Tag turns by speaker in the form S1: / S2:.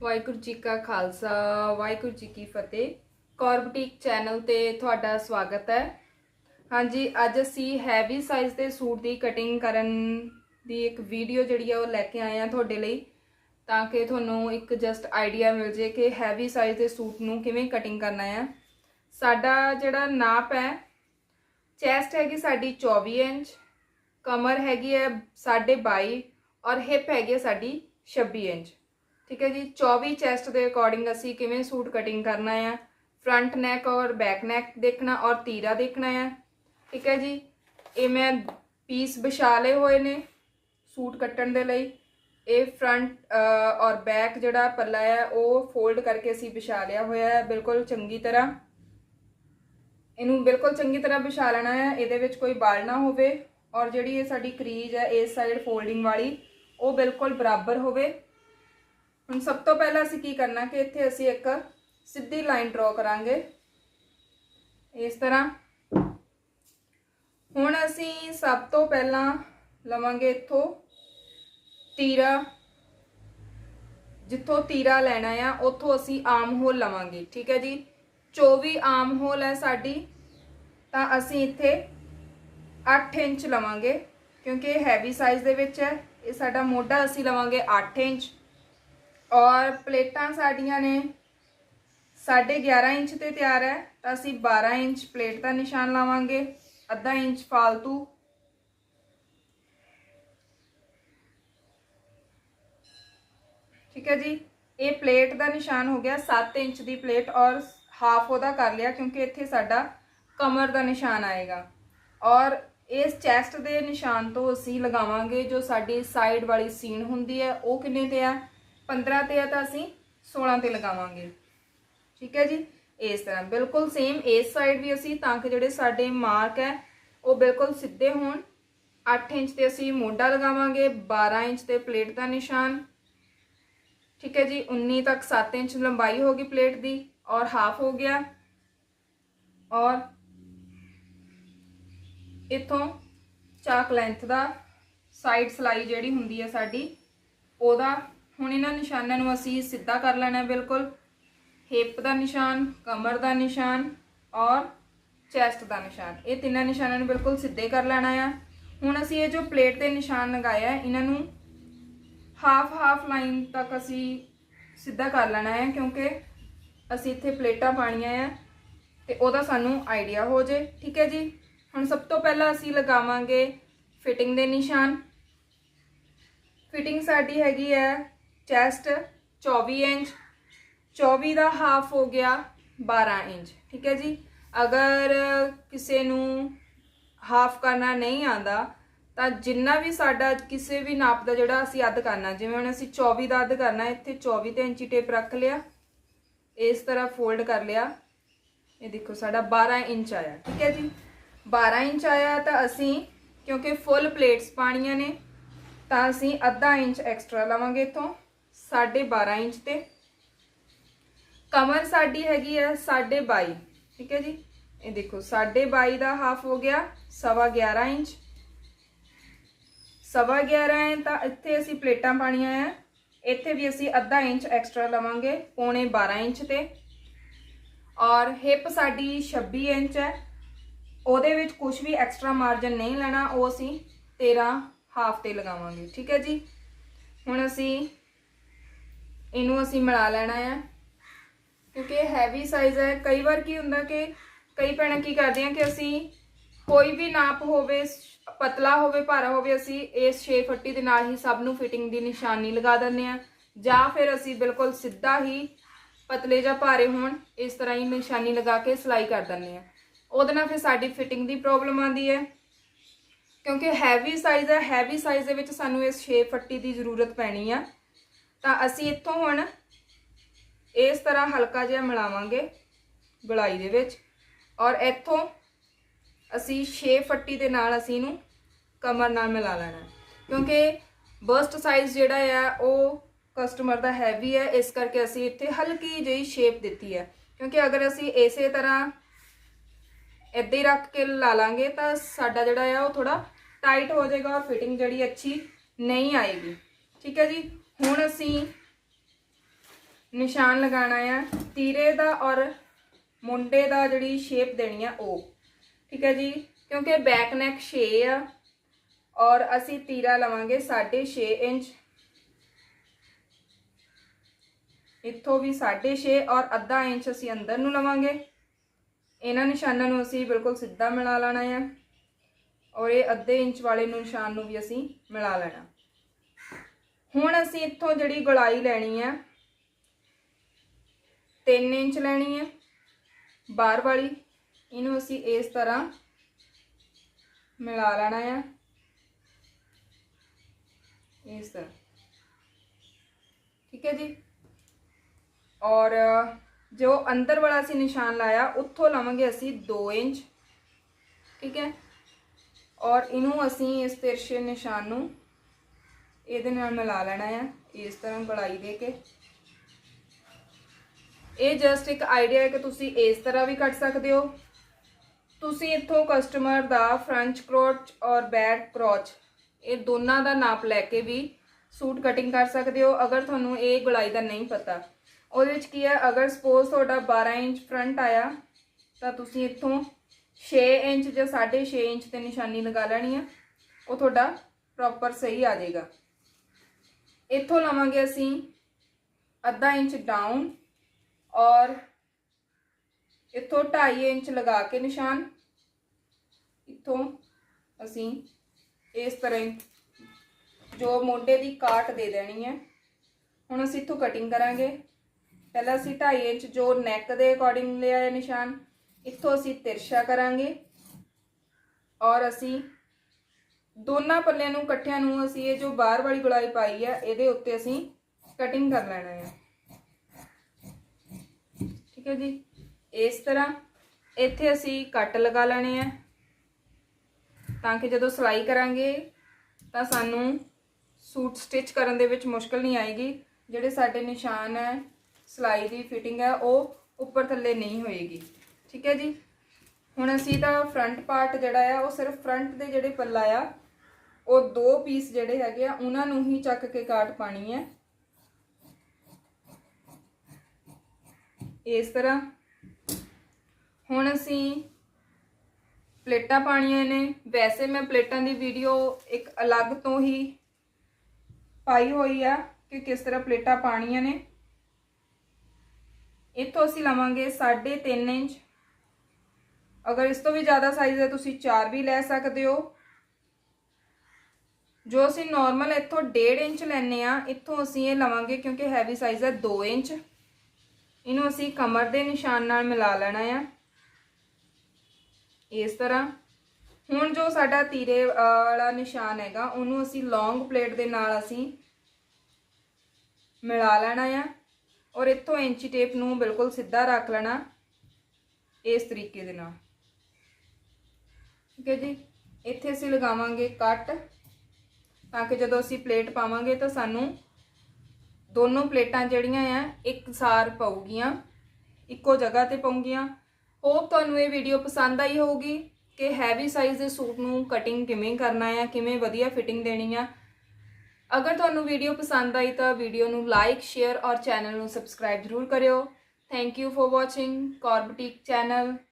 S1: ਵਾਹਿਗੁਰੂ ਜੀ ਕਾ ਖਾਲਸਾ, ਵਾਹਿਗੁਰੂ ਜੀ ਕੀ ਫਤਿਹ। Kaur boutique channel ਤੇ ਤੁਹਾਡਾ ਸਵਾਗਤ ਹੈ। ਹਾਂਜੀ, ਅੱਜ ਅਸੀਂ ਹੈਵੀ ਸਾਈਜ਼ ਦੇ ਸੂਟ ਦੀ ਕਟਿੰਗ ਕਰਨ ਦੀ ਇੱਕ ਵੀਡੀਓ ਜਿਹੜੀ ਆ ਉਹ ਲੈ ਕੇ ਆਏ ਆ ਤੁਹਾਡੇ ਲਈ। ਤਾਂ ਕਿ ਤੁਹਾਨੂੰ ਇੱਕ ਜਸਟ ਆਈਡੀਆ ਮਿਲ ਜੇ ਕਿ ਹੈਵੀ ਸਾਈਜ਼ ਦੇ ਸੂਟ ਨੂੰ ਕਿਵੇਂ ਕਟਿੰਗ ਕਰਨਾ ਹੈ ਸਾਡਾ ਜਿਹੜਾ ਨਾਪ ਹੈ ਚੈਸਟ ਹੈਗੀ ਸਾਡੀ 24 ਇੰਚ, ਕਮਰ ਹੈਗੀ ਹੈ 22.5 ਔਰ ਹਿਪ ਹੈਗੀ ਹੈ ਸਾਡੀ 26 ਇੰਚ। ਠੀਕ ਹੈ ਜੀ 24 ਚੈਸਟ ਦੇ ਅਕੋਰਡਿੰਗ ਅਸੀਂ ਕਿਵੇਂ ਸੂਟ ਕਟਿੰਗ ਕਰਨਾ ਆ? ਫਰੰਟ ਨੈਕ ਔਰ ਬੈਕ ਨੈਕ ਦੇਖਣਾ ਔਰ ਤੀਰਾ ਦੇਖਣਾ ਆ। ਠੀਕ ਹੈ ਜੀ, ਇਹ ਮੈਂ ਪੀਸ ਵਿਛਾ ਲਏ ਹੋਏ ਨੇ ਸੂਟ ਕੱਟਣ ਦੇ ਲਈ। ਇਹ ਫਰੰਟ ਔਰ ਬੈਕ ਜਿਹੜਾ ਪੱਲਾ ਹੈ ਉਹ ਫੋਲਡ ਕਰਕੇ ਅਸੀਂ ਵਿਛਾ ਲਿਆ ਹੋਇਆ ਹੈ, ਬਿਲਕੁਲ ਚੰਗੀ ਤਰ੍ਹਾਂ। ਇਹਨੂੰ ਬਿਲਕੁਲ ਚੰਗੀ ਤਰ੍ਹਾਂ ਵਿਛਾ ਲੈਣਾ ਹੈ ਇਹਦੇ ਵਿੱਚ ਕੋਈ ਬਾਲ ਨਾ ਹੋਵੇ। ਔਰ ਜਿਹੜੀ ਇਹ ਸਾਡੀ ਕਰੀਜ ਹੈ, ਇਸ ਸਾਈਡ ਫੋਲਡਿੰਗ ਵਾਲੀ, ਉਹ ਬਿਲਕੁਲ ਬਰਾਬਰ ਹੋਵੇ। ਹੁਣ ਸਭ ਤੋਂ ਪਹਿਲਾਂ ਅਸੀਂ ਕੀ ਕਰਨਾ ਕਿ ਇੱਥੇ ਅਸੀਂ ਇੱਕ ਸਿੱਧੀ ਲਾਈਨ ਡਰਾ ਕਰਾਂਗੇ। ਇਸ ਤਰ੍ਹਾਂ। ਹੁਣ ਅਸੀਂ ਸਭ ਤੋਂ ਪਹਿਲਾਂ ਲਵਾਂਗੇ ਇੱਥੋਂ ਤੀਰਾ। ਜਿੱਥੋਂ ਤੀਰਾ ਲੈਣਾ ਆ, ਉੱਥੋਂ ਅਸੀਂ ਆਮ ਹੋਲ ਲਵਾਂਗੇ, ਠੀਕ ਹੈ ਜੀ? 24 ਆਮ ਹੋਲ ਹੈ ਸਾਡੀ, ਤਾਂ ਅਸੀਂ ਇੱਥੇ 8 ਇੰਚ ਲਵਾਂਗੇ, ਕਿਉਂਕਿ ਇਹ ਹੈਵੀ ਸਾਈਜ਼ ਦੇ ਵਿੱਚ ਹੈ। ਇਹ ਸਾਡਾ ਮੋਢਾ, ਅਸੀਂ ਲਵਾਂਗੇ 8 ਇੰਚ। ਔਰ ਪਲੇਟਾਂ ਸਾਡੀਆਂ ਨੇ 11.5 ਇੰਚ ਤੇ ਤਿਆਰ ਹੈ, ਤਾਂ ਅਸੀਂ 12 ਇੰਚ ਪਲੇਟ ਦਾ ਨਿਸ਼ਾਨ ਲਾਵਾਂਗੇ। ਅੱਧਾ ਇੰਚ ਫਾਲਤੂ। ਠੀਕ ਹੈ ਜੀ? ਇਹ ਪਲੇਟ ਦਾ ਨਿਸ਼ਾਨ ਹੋ ਗਿਆ 7 ਇੰਚ ਦੀ ਪਲੇਟ ਔਰ ਹਾਫ ਉਹਦਾ ਕਰ ਲਿਆ, ਕਿਉਂਕਿ ਇੱਥੇ ਸਾਡਾ ਕਮਰ ਦਾ ਨਿਸ਼ਾਨ ਆਏਗਾ। ਔਰ ਇਸ ਚੈਸਟ ਦੇ ਨਿਸ਼ਾਨ ਤੋਂ ਅਸੀਂ ਲਗਾਵਾਂਗੇ ਜੋ ਸਾਡੀ ਸਾਈਡ ਵਾਲੀ ਸੀਨ ਹੁੰਦੀ ਹੈ, ਉਹ ਕਿੰਨੇ ਤੇ ਆ? 15 ਤੇ ਆ ਤਾਂ ਅਸੀਂ 16 ਤੇ ਲਗਾਵਾਂਗੇ। ਠੀਕ ਹੈ ਜੀ? ਇਸ ਤਰ੍ਹਾਂ, ਬਿਲਕੁਲ ਸੇਮ ਇਸ ਸਾਈਡ ਵੀ ਅਸੀਂ, ਤਾਂ ਕਿ ਜਿਹੜੇ ਸਾਡੇ ਮਾਰਕ ਹੈ, ਉਹ ਬਿਲਕੁਲ ਸਿੱਧੇ ਹੋਣ। 8 ਇੰਚ ਤੇ ਅਸੀਂ ਮੋਢਾ ਲਗਾਵਾਂਗੇ 12 ਇੰਚ ਤੇ ਪਲੇਟ ਦਾ ਨਿਸ਼ਾਨ। ਠੀਕ ਹੈ ਜੀ? 19 ਤੱਕ 7 ਇੰਚ ਲੰਬਾਈ ਹੋਗੀ ਪਲੇਟ ਦੀ, ਔਰ ਹਾਫ ਹੋ ਗਿਆ। ਔਰ ਇਥੋਂ ਚਾਕ ਲੈਂਥ ਦਾ ਸਾਈਡ ਸਲਾਈ ਜਿਹੜੀ ਹੁੰਦੀ ਹੈ ਸਾਡੀ, ਉਹਦਾ ਹੁਣ ਇਹਨਾਂ ਨਿਸ਼ਾਨਾਂ ਨੂੰ ਅਸੀਂ ਸਿੱਧਾ ਕਰ ਲੈਣਾ ਬਿਲਕੁਲ। ਹਿੱਪ ਦਾ ਨਿਸ਼ਾਨ, ਕਮਰ ਦਾ ਨਿਸ਼ਾਨ ਔਰ ਚੈਸਟ ਦਾ ਨਿਸ਼ਾਨ। ਇਹ ਤਿੰਨਾਂ ਨਿਸ਼ਾਨਾਂ ਨੂੰ ਬਿਲਕੁਲ ਸਿੱਧੇ ਕਰ ਲੈਣਾ ਆ। ਹੁਣ ਅਸੀਂ ਇਹ ਜੋ ਪਲੇਟ ਤੇ ਨਿਸ਼ਾਨ ਲਗਾਇਆ ਹੈ ਇਹਨਾਂ ਨੂੰ ਹਾਫ ਹਾਫ ਲਾਈਨ ਤੱਕ ਅਸੀਂ ਸਿੱਧਾ ਕਰ ਲੈਣਾ ਹੈ, ਕਿਉਂਕਿ ਅਸੀਂ ਇੱਥੇ ਪਲੇਟਾਂ ਪਾਣੀਆਂ ਆ ਤੇ ਉਹਦਾ ਸਾਨੂੰ ਆਈਡੀਆ ਹੋ ਜੇ, ਠੀਕ ਹੈ ਜੀ? ਹੁਣ ਸਭ ਤੋਂ ਪਹਿਲਾਂ ਅਸੀਂ ਲਗਾਵਾਂਗੇ ਫਿਟਿੰਗ ਦੇ ਨਿਸ਼ਾਨ। ਫਿਟਿੰਗ ਸਾਡੀ ਹੈਗੀ ਹੈ ਚੈਸਟ 24 ਇੰਚ 24 ਦਾ ਹਾਫ ਹੋ ਗਿਆ 12 ਇੰਚ, ਠੀਕ ਹੈ ਜੀ। ਅਗਰ ਕਿਸੇ ਨੂੰ ਹਾਫ ਕਰਨਾ ਨਹੀਂ ਆਂਦਾ ਤਾਂ ਜਿੰਨਾ ਵੀ ਸਾਡਾ ਕਿਸੇ ਵੀ ਨਾਪ ਦਾ ਜਿਹੜਾ ਅਸੀਂ ਅੱਧ ਕਰਨਾ, ਜਿਵੇਂ ਹੁਣ ਅਸੀਂ 24 ਦਾ ਅੱਧ ਕਰਨਾ, ਇੱਥੇ 24 ਤੇ ਇੰਚੀ ਟੇਪ ਰੱਖ ਲਿਆ, ਇਸ ਤਰ੍ਹਾਂ ਫੋਲਡ ਕਰ ਲਿਆ। ਇਹ ਦੇਖੋ ਸਾਡਾ 12 ਇੰਚ ਆਇਆ, ਠੀਕ ਹੈ ਜੀ। 12 ਇੰਚ ਆਇਆ ਤਾਂ ਅਸੀਂ, ਕਿਉਂਕਿ ਫੁੱਲ ਪਲੇਟਸ ਪਾਣੀਆਂ ਨੇ, ਤਾਂ ਅਸੀਂ ਅੱਧਾ ਇੰਚ ਐਕਸਟਰਾ ਲਵਾਂਗੇ ਇਥੋਂ। 12.5 ਇੰਚ ਤੇ। ਕਮਰ ਸਾਡੀ ਹੈਗੀ ਹੈ 22.5 ਠੀਕ ਹੈ ਜੀ? ਇਹ ਦੇਖੋ 22.5 ਦਾ ਹਾਫ ਹੋ ਗਿਆ 11.5 ਇੰਚ। ਸਵਾ 11 ਹੈ ਤਾਂ ਇੱਥੇ ਅਸੀਂ ਪਲੇਟਾਂ ਪਾਣੀਆਂ ਆ। ਇੱਥੇ ਵੀ ਅਸੀਂ ਅੱਧਾ ਇੰਚ ਐਕਸਟਰਾ ਲਵਾਂਗੇ, ਪੌਣੇ 12 ਇੰਚ ਤੇ। ਔਰ ਹਿਪ ਸਾਡੀ 26 ਇੰਚ ਹੈ। ਉਹਦੇ ਵਿੱਚ ਕੁਝ ਵੀ ਐਕਸਟਰਾ ਮਾਰਜਨ ਨਹੀਂ ਲੈਣਾ, ਉਹ ਅਸੀਂ 13 ਹਾਫ ਤੇ ਲਗਾਵਾਂਗੇ, ਠੀਕ ਹੈ ਜੀ? ਹੁਣ ਅਸੀਂ ਇਹਨੂੰ ਅਸੀਂ ਮਿਲਾ ਲੈਣਾ ਆ। ਕਿਉਂਕਿ ਇਹ ਹੈਵੀ ਸਾਈਜ਼ ਹੈ। ਕਈ ਵਾਰ ਕੀ ਹੁੰਦਾ ਕਿ ਕਈ ਭੈਣਾਂ ਕੀ ਕਰਦੀਆਂ ਕਿ ਅਸੀਂ ਕੋਈ ਵੀ ਨਾਪ ਹੋਵੇ, ਪਤਲਾ ਹੋਵੇ, ਭਾਰਾ ਹੋਵੇ, ਅਸੀਂ ਇਸ 6 ਫੱਟੀ ਦੇ ਨਾਲ ਹੀ ਸਭ ਨੂੰ ਫਿਟਿੰਗ ਦੀ ਨਿਸ਼ਾਨੀ ਲਗਾ ਦਿੰਦੇ ਆ ਜਾਂ ਫਿਰ ਅਸੀਂ ਬਿਲਕੁਲ ਸਿੱਧਾ ਹੀ ਪਤਲੇ ਜਾਂ ਭਾਰੇ ਹੋਣ, ਇਸ ਤਰ੍ਹਾਂ ਹੀ ਨਿਸ਼ਾਨੀ ਲਗਾ ਕੇ ਸਿਲਾਈ ਕਰ ਦਿੰਦੇ ਆ ਉਹਦੇ ਨਾਲ ਫਿਰ ਸਾਡੀ ਫਿਟਿੰਗ ਦੀ ਪ੍ਰੋਬਲਮ ਆਉਂਦੀ ਹੈ। ਕਿਉਂਕਿ ਹੈਵੀ ਸਾਈਜ਼ ਹੈ। ਹੈਵੀ ਸਾਈਜ਼ ਦੇ ਵਿੱਚ ਸਾਨੂੰ ਇਸ 6 ਫੱਟੀ ਦੀ ਜ਼ਰੂਰਤ ਪੈਣੀ ਆ। ਤਾਂ ਅਸੀਂ ਇੱਥੋਂ ਹੁਣ ਇਸ ਤਰ੍ਹਾਂ ਹਲਕਾ ਜਿਹਾ ਮਿਲਾਵਾਂਗੇ ਗਲਾਈ ਦੇ ਵਿੱਚ। ਔਰ ਇੱਥੋਂ ਅਸੀਂ 6 ਫੱਟੀ ਦੇ ਨਾਲ ਅਸੀਂ ਇਹਨੂੰ ਕਮਰ ਨਾਲ ਮਿਲਾ ਲੈਣਾ ਕਿਉਂਕਿ ਬਸਟ ਸਾਈਜ਼ ਜਿਹੜਾ ਆ, ਉਹ ਕਸਟਮਰ ਦਾ ਹੈਵੀ ਹੈ, ਇਸ ਕਰਕੇ ਅਸੀਂ ਇੱਥੇ ਹਲਕੀ ਜਿਹੀ ਸ਼ੇਪ ਦਿੱਤੀ ਹੈ। ਕਿਉਂਕਿ ਅਗਰ ਅਸੀਂ ਇਸੇ ਤਰ੍ਹਾਂ ਇੱਦਾਂ ਹੀ ਰੱਖ ਕੇ ਲਾ ਲਾਂਗੇ ਤਾਂ ਸਾਡਾ ਜਿਹੜਾ ਆ, ਉਹ ਥੋੜਾ ਟਾਈਟ ਹੋ ਜਾਏਗਾ ਔਰ ਫਿਟਿੰਗ ਜਿਹੜੀ ਅੱਛੀ ਨਹੀਂ ਆਏਗੀ। ਠੀਕ ਹੈ ਜੀ? ਹੁਣ ਅਸੀਂ ਨਿਸ਼ਾਨ ਲਗਾਉਣਾ ਆ। ਤੀਰੇ ਦਾ ਔਰ ਮੁੰਡੇ ਦਾ ਜਿਹੜੀ ਸ਼ੇਪ ਦੇਣੀ ਆ ਉਹ। ਠੀਕ ਹੈ ਜੀ? ਕਿਉਂਕਿ ਬੈਕ ਨੈਕ 6 ਆ ਔਰ ਅਸੀਂ ਤੀਰਾ ਲਵਾਂਗੇ 6.5 ਇੰਚ। ਇੱਥੋਂ ਵੀ 6.5 ਔਰ ਅੱਧਾ ਇੰਚ ਅਸੀਂ ਅੰਦਰ ਨੂੰ ਲਵਾਂਗੇ। ਇਹਨਾਂ ਨਿਸ਼ਾਨਾਂ ਨੂੰ ਅਸੀਂ ਬਿਲਕੁਲ ਸਿੱਧਾ ਮਿਲਾ ਲੈਣਾ ਆ। ਔਰ ਇਹ ਅੱਧੇ ਇੰਚ ਵਾਲੇ ਨੂੰ ਨਿਸ਼ਾਨ ਨੂੰ ਵੀ ਅਸੀਂ ਮਿਲਾ ਲੈਣਾ। ਹੁਣ ਅਸੀਂ ਇੱਥੋਂ ਜਿਹੜੀ ਗੁਲਾਈ ਲੈਣੀ ਆ 3 ਇੰਚ ਲੈਣੀ ਹੈ ਬਾਹਰ ਵਾਲੀ। ਇਹਨੂੰ ਅਸੀਂ ਇਸ ਤਰ੍ਹਾਂ ਮਿਲਾ ਲੈਣਾ ਆ। ਇਸ ਤਰ੍ਹਾਂ। ਠੀਕ ਹੈ ਜੀ? ਔਰ ਜੋ ਅੰਦਰ ਵਾਲਾ ਅਸੀਂ ਨਿਸ਼ਾਨ ਲਾਇਆ, ਉੱਥੋਂ ਲਵਾਂਗੇ ਅਸੀਂ 2 ਇੰਚ। ਠੀਕ ਹੈ? ਔਰ ਇਹਨੂੰ ਅਸੀਂ ਇਸ ਤਿਰਛੇ ਨਿਸ਼ਾਨ ਨੂੰ ਇਹਦੇ ਨਾਲ ਮਿਲਾ ਲੈਣਾ ਆ, ਇਸ ਤਰ੍ਹਾਂ ਗਲਾਈ ਦੇ ਕੇ। ਇਹ ਜਸਟ ਇੱਕ ਆਈਡੀਆ ਹੈ ਕਿ ਤੁਸੀਂ ਇਸ ਤਰ੍ਹਾਂ ਵੀ ਕੱਟ ਸਕਦੇ ਹੋ। ਤੁਸੀਂ ਇੱਥੋਂ ਕਸਟਮਰ ਦਾ ਫਰੰਚ ਕਰੋਚ ਔਰ ਬੈਕ ਕਰੋਚ ਇਹ ਦੋਨਾਂ ਦਾ ਨਾਪ ਲੈ ਕੇ ਵੀ ਸੂਟ ਕਟਿੰਗ ਕਰ ਸਕਦੇ ਹੋ, ਅਗਰ ਤੁਹਾਨੂੰ ਇਹ ਗੁਲਾਈ ਦਾ ਨਹੀਂ ਪਤਾ। ਉਹਦੇ ਵਿੱਚ ਕੀ ਹੈ, ਅਗਰ ਸਪੋਜ਼ ਤੁਹਾਡਾ 12 ਇੰਚ ਫਰੰਟ ਆਇਆ, ਤਾਂ ਤੁਸੀਂ ਇੱਥੋਂ 6 ਇੰਚ ਜਾਂ 6.5 ਇੰਚ ਤੇ ਨਿਸ਼ਾਨੀ ਲਗਾ ਲੈਣੀ ਆ, ਉਹ ਤੁਹਾਡਾ ਪ੍ਰੋਪਰ ਸਹੀ ਆ ਜਾਏਗਾ। ਇੱਥੋਂ ਲਵਾਂਗੇ ਅਸੀਂ ਅੱਧਾ ਇੰਚ ਡਾਊਨ ਔਰ ਇੱਥੋਂ 2.5 ਇੰਚ ਲਗਾ ਕੇ ਨਿਸ਼ਾਨ। ਇੱਥੋਂ ਅਸੀਂ ਇਸ ਤਰ੍ਹਾਂ ਜੋ ਮੋਢੇ ਦੀ ਕਾਟ ਦੇ ਦੇਣੀ ਹੈ, ਹੁਣ ਅਸੀਂ ਇੱਥੋਂ ਕਟਿੰਗ ਕਰਾਂਗੇ। ਪਹਿਲਾਂ ਅਸੀਂ 2.5 ਇੰਚ ਜੋ ਨੈਕ ਦੇ ਅਕੋਰਡਿੰਗ ਲਿਆ ਹੈ ਨਿਸ਼ਾਨ, ਇੱਥੋਂ ਅਸੀਂ ਤਿਰਛਾ ਕਰਾਂਗੇ। ਔਰ ਅਸੀਂ ਦੋਨਾਂ ਪੱਲਿਆਂ ਨੂੰ, ਇਕੱਠਿਆਂ ਨੂੰ ਅਸੀਂ ਇਹ ਜੋ ਬਾਹਰ ਵਾਲੀ ਗੁਲਾਈ ਪਾਈ ਹੈ ਇਹਦੇ ਉੱਤੇ ਅਸੀਂ ਕਟਿੰਗ ਕਰ ਲੈਣਾ ਹੈ। ਠੀਕ ਹੈ ਜੀ? ਇਸ ਤਰ੍ਹਾਂ ਇੱਥੇ ਅਸੀਂ ਕੱਟ ਲਗਾ ਲੈਣੇ ਆ। ਤਾਂ ਕਿ ਜਦੋਂ ਸਿਲਾਈ ਕਰਾਂਗੇ, ਤਾਂ ਸਾਨੂੰ ਸੂਟ ਸਟਿਚ ਕਰਨ ਦੇ ਵਿੱਚ ਮੁਸ਼ਕਲ ਨਹੀਂ ਆਏਗੀ। ਜਿਹੜੇ ਸਾਡੇ ਨਿਸ਼ਾਨ ਹੈ, ਸਿਲਾਈ ਦੀ ਫਿਟਿੰਗ ਹੈ, ਉਹ ਉੱਪਰ ਥੱਲੇ ਨਹੀਂ ਹੋਏਗੀ। ਠੀਕ ਹੈ ਜੀ? ਹੁਣ ਅਸੀਂ ਤਾਂ ਫਰੰਟ ਪਾਰਟ ਜਿਹੜਾ ਆ, ਉਹ ਸਿਰਫ ਫਰੰਟ ਦੇ ਜਿਹੜੇ ਪੱਲਾ ਆ ਉਹ ਦੋ ਪੀਸ ਜਿਹੜੇ ਹੈਗੇ ਆ, ਉਹਨਾਂ ਨੂੰ ਹੀ ਚੱਕ ਕੇ ਕਾਟ ਪਾਣੀ ਹੈ। ਇਸ ਤਰ੍ਹਾਂ ਹੁਣ ਅਸੀਂ ਪਲੇਟਾਂ ਪਾਣੀਆਂ ਨੇ। ਵੈਸੇ ਮੈਂ ਪਲੇਟਾਂ ਦੀ ਵੀਡੀਓ ਇੱਕ ਅਲੱਗ ਤੋਂ ਹੀ ਪਾਈ ਹੋਈ ਆ ਕਿ ਕਿਸ ਤਰ੍ਹਾਂ ਪਲੇਟਾਂ ਪਾਣੀਆਂ ਨੇ। ਇੱਥੋਂ ਅਸੀਂ ਲਵਾਂਗੇ 3.5 ਇੰਚ। ਅਗਰ ਇਸ ਤੋਂ ਵੀ ਜ਼ਿਆਦਾ ਸਾਈਜ਼ ਹੈ, ਤੁਸੀਂ 4 ਵੀ ਲੈ ਸਕਦੇ ਹੋ। ਜੋ ਅਸੀਂ ਨਾਰਮਲ ਇੱਥੋਂ 1.5 ਇੰਚ ਲੈਨੇ ਆ ਇੱਥੋਂ ਅਸੀਂ ਇਹ ਲਵਾਂਗੇ ਕਿਉਂਕਿ ਹੈਵੀ ਸਾਈਜ਼ ਹੈ 2 ਇੰਚ। ਇਹਨੂੰ ਅਸੀਂ ਕਮਰ ਦੇ ਨਿਸ਼ਾਨ ਨਾਲ ਮਿਲਾ ਲੈਣਾ ਆ। ਇਸ ਤਰ੍ਹਾਂ। ਹੁਣ ਜੋ ਸਾਡਾ ਤੀਰੇ ਵਾਲਾ ਨਿਸ਼ਾਨ ਹੈਗਾ, ਉਹਨੂੰ ਅਸੀਂ ਲੌਂਗ ਪਲੇਟ ਦੇ ਨਾਲ ਅਸੀਂ ਮਿਲਾ ਲੈਣਾ ਆ ਔਰ ਇੱਥੋਂ ਇੰਚੀ ਟੇਪ ਨੂੰ ਬਿਲਕੁਲ ਸਿੱਧਾ ਰੱਖ ਲੈਣਾ ਇਸ ਤਰੀਕੇ ਦੇ ਨਾਲ। ਠੀਕ ਹੈ ਜੀ? ਇੱਥੇ ਅਸੀਂ ਲਗਾਵਾਂਗੇ ਕੱਟ। ਤਾਂ ਕਿ ਜਦੋਂ ਅਸੀਂ ਪਲੇਟ ਪਾਵਾਂਗੇ ਤਾਂ ਸਾਨੂੰ ਦੋਨੋਂ ਪਲੇਟਾਂ ਜਿਹੜੀਆਂ ਆ ਇੱਕਸਾਰ ਪਊਗੀਆਂ, ਇੱਕੋ ਜਗ੍ਹਾ ਤੇ ਪਊਗੀਆਂ। ਹੋਪ ਤੁਹਾਨੂੰ ਇਹ ਵੀਡੀਓ ਪਸੰਦ ਆਈ ਹੋਊਗੀ ਕਿ ਹੈਵੀ ਸਾਈਜ਼ ਦੇ ਸੂਟ ਨੂੰ ਕਟਿੰਗ ਕਿਵੇਂ ਕਰਨਾ ਆ, ਕਿਵੇਂ ਵਧੀਆ ਫਿਟਿੰਗ ਦੇਣੀ ਆ। ਅਗਰ ਤੁਹਾਨੂੰ ਵੀਡੀਓ ਪਸੰਦ ਆਈ ਤਾਂ ਵੀਡੀਓ ਨੂੰ ਲਾਈਕ ਸ਼ੇਅਰ ਔਰ ਚੈਨਲ ਨੂੰ ਸਬਸਕ੍ਰਾਈਬ ਜ਼ਰੂਰ ਕਰਿਓ। Thank you for watching Kaur boutique channel